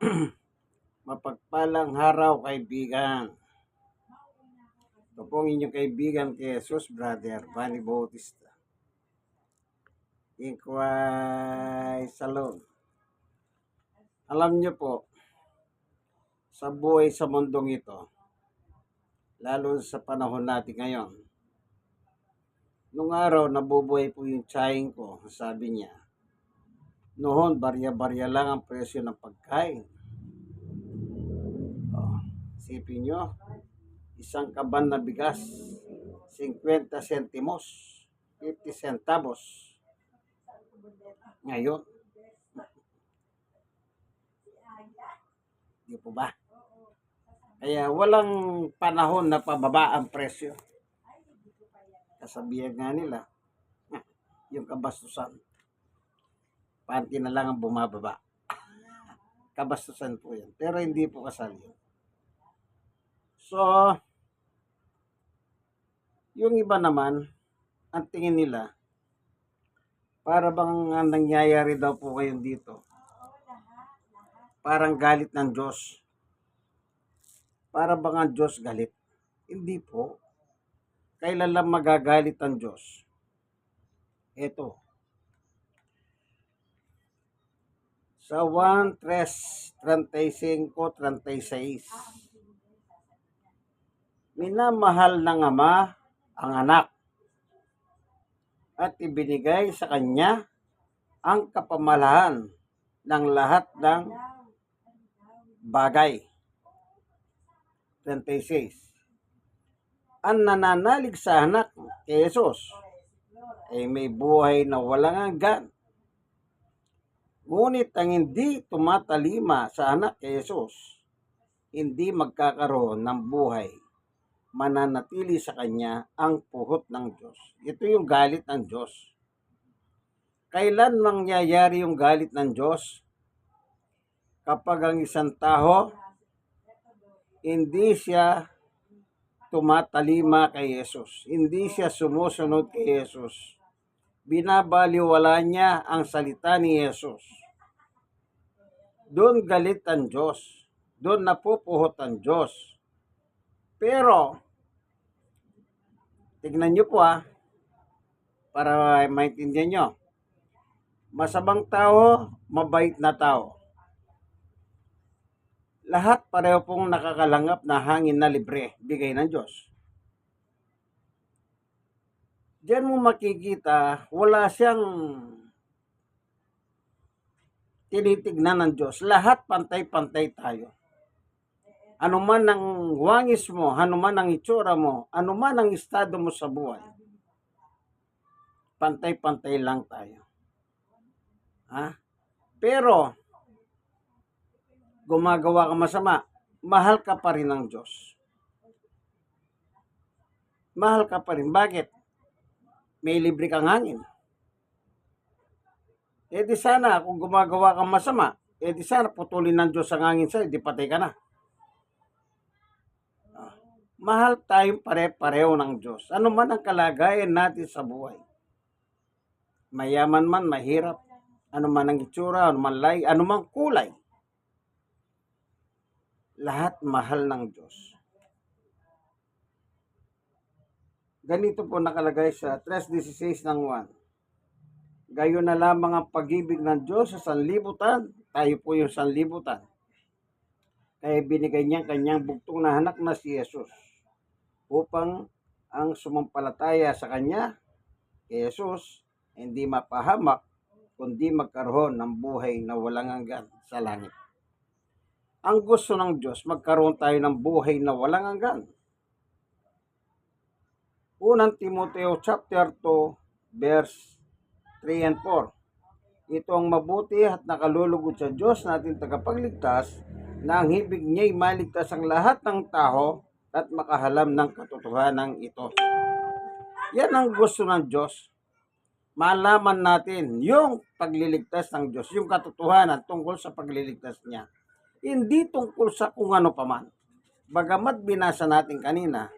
Mapagpalang haraw kaibigan. Ito po ang inyong kaibigan kay Jesus, Brother Bunny Bautista. Inquay Salon. Alam niyo po, sa buhay sa mundong ito, lalo sa panahon natin ngayon, nung araw nabubuhay po yung tsahin ko, sabi niya, noon barya-barya lang ang presyo ng pagkain. Isipin nyo, isang kaban na bigas, 50 sentimos, 50 centavos. Ngayon, di po ba? Kaya walang panahon na pababa ang presyo. Kasabihan nga nila, yung kabastusan, panty na lang ang bumababa. Kabastusan po yan. Pero hindi po kasal yun. So, yung iba naman, ang tingin nila, para bang ang nangyayari daw po kayo dito, parang galit ng Diyos. Para bang ang Diyos galit? Hindi po. Kailan lang magagalit ang Diyos? Ito. Sa 1, 3, 35, 36. Minamahal ng ama ang anak at ibinigay sa kanya ang kapamalahan ng lahat ng bagay. 36. Ang nananalig sa anak kay Jesus ay may buhay na walang hanggan. Ngunit ang hindi tumatalima sa anak kay Jesus, hindi magkakaroon ng buhay. Mananatili sa kanya ang puhot ng Diyos. Ito yung galit ng Diyos. Kailan mangyayari yung galit ng Diyos? Kapag ang isang tao, hindi siya tumatalima kay Jesus. Hindi siya sumusunod kay Jesus. Binabaliwala niya ang salita ni Jesus. Doon galit ang Diyos. Doon napupuhot ang Diyos. Pero, tignan niyo po ah, para maintindihan nyo. Masabang tao, mabait na tao. Lahat pareho pong nakakalangap na hangin na libre, bigay ng Diyos. Diyan mo makikita, wala siyang tinitignan ng Diyos. Lahat pantay-pantay tayo. Ano man ang wangis mo, ano man ang itsura mo, ano man ang estado mo sa buhay, pantay-pantay lang tayo. Ha? Pero, gumagawa ka masama, mahal ka pa rin ng Diyos. Mahal ka pa rin. Bakit? May libre kang hangin. Eh di sana, kung gumagawa kang masama, eh di sana putulin ng Diyos ang hangin sa'yo, di patay ka na. Ah, mahal tayong pare-pareho ng Diyos. Ano man ang kalagayan natin sa buhay. Mayaman man, mahirap, ano man ang itsura, ano man lay, ano man kulay. Lahat mahal ng Diyos. Ganito po nakalagay sa 3.16 ng 1. Gayon na lamang ang pag-ibig ng Diyos sa sanlibutan. Tayo po yung sanlibutan. Kaya binigay niya kanyang bugtong na anak na si Jesus upang ang sumampalataya sa kanya, kay Jesus, hindi mapahamak, kundi magkaroon ng buhay na walang hanggan sa langit. Ang gusto ng Diyos, magkaroon tayo ng buhay na walang hanggan. Unang Timoteo chapter 2 verse 3 and 4. Ito ang mabuti at nakalulugod sa Diyos natin tagapagligtas na ang hibig niya'y maligtas ang lahat ng tao at makahalam ng katotohanan ito. Yan ang gusto ng Diyos. Malaman natin yung pagliligtas ng Diyos, yung katotohanan tungkol sa pagliligtas niya. Hindi tungkol sa kung ano paman. Bagamat binasa natin kanina,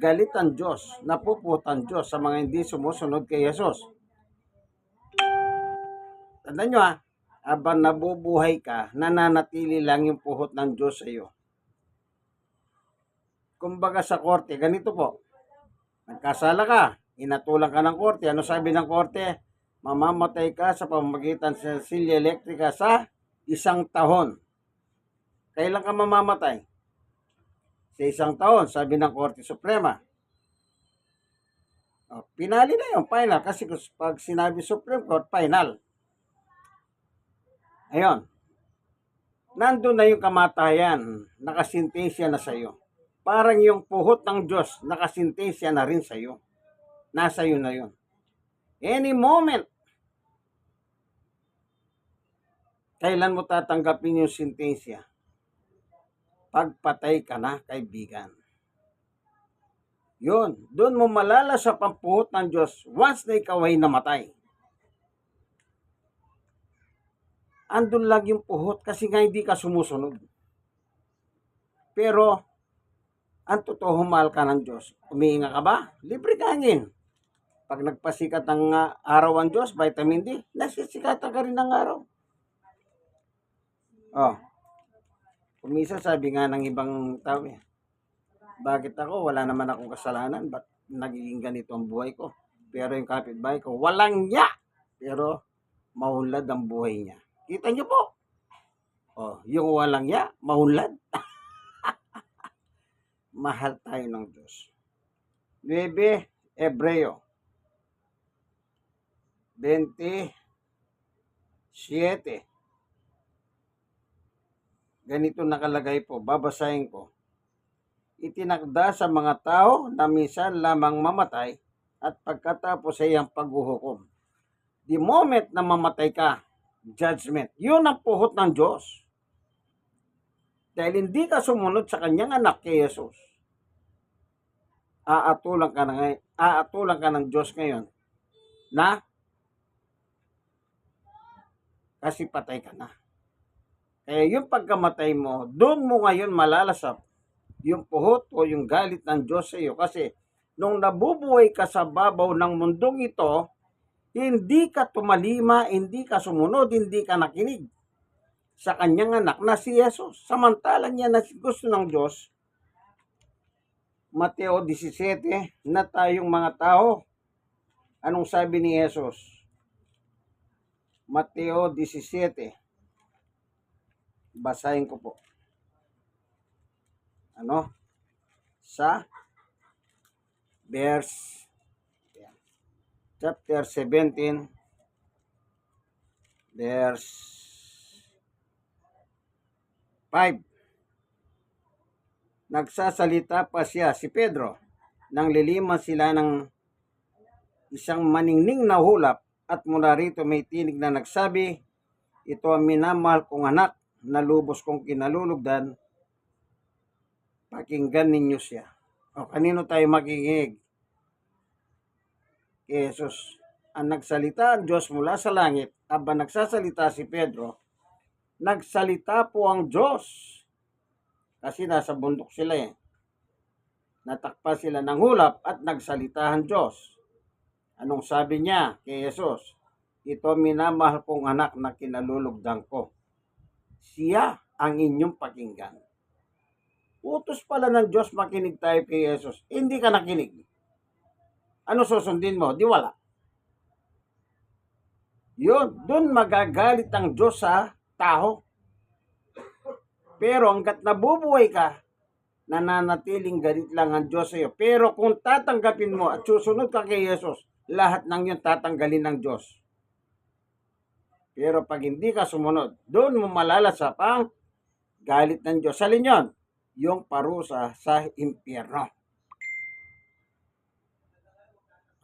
galit ang Diyos, napuput ang Diyos sa mga hindi sumusunod kay Jesus. Tandaan nyo ha, Aban nabubuhay ka, nananatili lang yung puhot ng Diyos sa iyo. Kumbaga sa korte, ganito po. Nagkasala ka, inatulang ka ng korte. Ano sabi ng korte? Mamamatay ka sa pamamagitan sa silya elektrika sa isang taon. Kailan ka mamamatay? Sa isang taon, sabi ng Korte Suprema. O, pinali na yung final kasi pag sinabi Supreme Court, final. Ayun. Nandun na yung kamatayan, nakasintensya na sa'yo. Parang yung puhot ng Diyos, nakasintensya na rin sa'yo. Nasa iyo na yun. Any moment, kailan mo tatanggapin yung sintensya? Pagpatay ka na, kaibigan. Yun, doon mo malala sa pampuhot ng Diyos once na ikaw ay namatay. Andun lang yung puhot kasi nga hindi ka sumusunod. Pero, ang totoo, mahal ka ng Diyos. Umiinga ka ba? Libre hangin. Pag nagpasikat ng ah, araw ang Diyos, vitamin D, nasisikatan ka rin ng araw. Oh. Kumisa sabi nga ng ibang tao eh, bakit ako, wala naman akong kasalanan, ba't nagiging ganito ang buhay ko? Pero yung kapitbahay ko, walang niya! Pero maunlad ang buhay niya. Kita niyo po? Oh, yung walang niya, maunlad. Mahal tayo ng Diyos. 9 Ebreo 27 ganito nakalagay po, babasahin ko. Itinakda sa mga tao na minsan lamang mamatay at pagkatapos ay ang paghuhukom. The moment na mamatay ka, judgment. Yun ang puhot ng Diyos. Dahil hindi ka sumunod sa kanyang anak kay Jesus. Aatulang ka, na, ngay- aatulang ka ng Diyos ngayon na kasi patay ka na. Kaya yung pagkamatay mo, doon mo ngayon malalasap yung puhot o yung galit ng Diyos sa iyo. Kasi nung nabubuhay ka sa babaw ng mundong ito, hindi ka tumalima, hindi ka sumunod, hindi ka nakinig sa kanyang anak na si Jesus. Samantalang niya na gusto ng Diyos, Mateo 17, na tayong mga tao. Anong sabi ni Jesus? Mateo 17. Basahin ko po. Ano? Sa verse yan. chapter 17 verse 5 Nagsasalita pa siya si Pedro nang liliman sila ng isang maningning na hulap at mula rito may tinig na nagsabi, ito ang minamahal kong anak na lubos kong kinalulugdan, pakinggan ninyo siya. O kanino tayo makikinig? Kay Jesus. Ang nagsalita ang Diyos mula sa langit, aba nagsasalita si Pedro, nagsalita po ang Diyos. Kasi nasa bundok sila eh. Natakpa sila ng hulap at nagsalita ang Diyos. Anong sabi niya kay Jesus? Ito minamahal kong anak na kinalulugdan ko siya ang inyong pakinggan. Utos pala ng Diyos makinig tayo kay Jesus. Hindi ka nakinig. Ano susundin mo? Di wala. Yun, dun magagalit ang Diyos sa tao. Pero hanggat nabubuhay ka, nananatiling galit lang ang Diyos sa iyo. Pero kung tatanggapin mo at susunod ka kay Jesus, lahat ng yun tatanggalin ng Diyos. Pero pag hindi ka sumunod, doon mo malalasap ang galit ng Diyos. Salin yun? Yung parusa sa impyerno.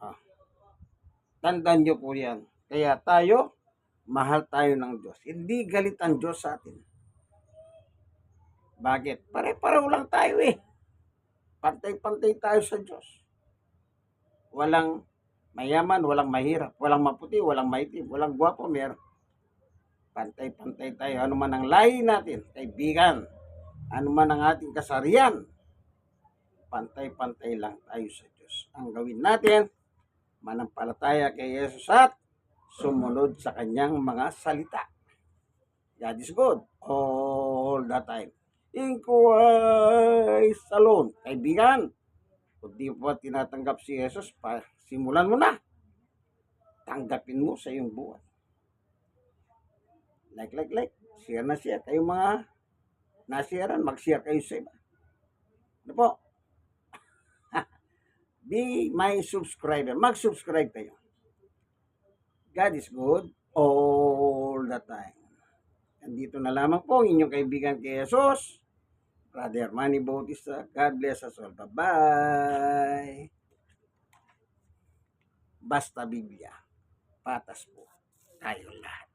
Ah. Tandaan nyo po yan. Kaya tayo, mahal tayo ng Diyos. Hindi galit ang Diyos sa atin. Bakit? Pare-pareho lang tayo eh. Pantay-pantay tayo sa Diyos. Walang mayaman, walang mahirap, walang maputi, walang maitim, walang gwapo, meron. Pantay-pantay tayo. Ano man ang lahi natin, kaibigan. Ano man ang ating kasarian. Pantay-pantay lang tayo sa Diyos. Ang gawin natin, manampalataya kay Jesus at sumunod sa kanyang mga salita. God is good all the time. In Christ alone. Kaibigan, kung di pa tinatanggap si Jesus, pa, simulan mo na. Tanggapin mo sa iyong buhay. Like, like, like. Share na share. Kayong mga nasharean, mag-share kayo sa iba. Ano po? Be my subscriber. Mag-subscribe kayo. God is good all the time. Andito na lamang po ang inyong kaibigan kay Jesus. Brother Manny Bautista. God bless us all. Bye-bye. Basta Biblia. Patas po. Tayo lahat.